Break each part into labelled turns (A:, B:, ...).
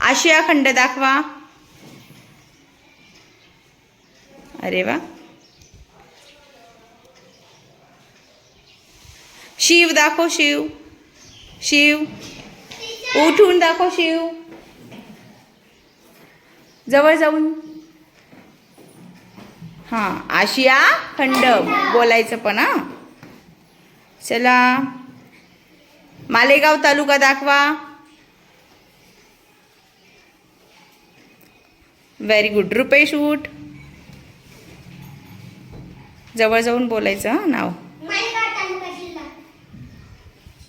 A: आशिया खंड दाखवा. अरे वा. शिव दाखव शिव. शिव. उठून दाखव शिव. जवळ जाऊन. हां आशिया खंड बोलायचं पण हां. चला. मालेगाव तालुका दाखवा. व्हेरी गुड रुपेश उठ. जवळ जाऊन बोलायचं हं नाव.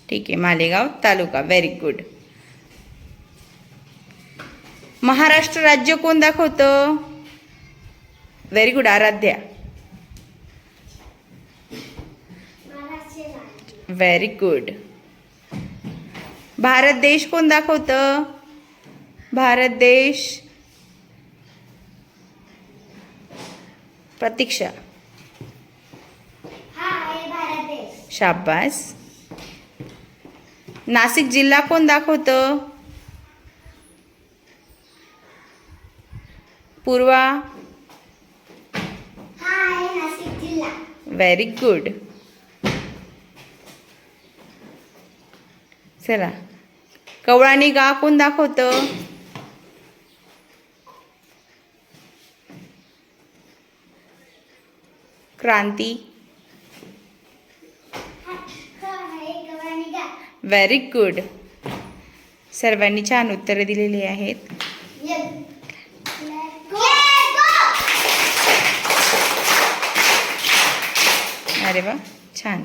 A: ठीक आहे मालेगाव तालुका. व्हेरी गुड महाराष्ट्र राज्य कोण दाखवतं? Very good Aaradhya very good Bharat देश कोण दाखवतं भारत देश प्रतीक्षा शाबास नाशिक जिल्हा कोण दाखवतं पूर्वा
B: हा आहे नाशिक
A: व्हेरी गुड चला. कवळानी गा कोण दाखवतं? क्रांती. व्हेरी गुड सर्वांनी छान उत्तरं दिलेली आहेत. अरे वा छान.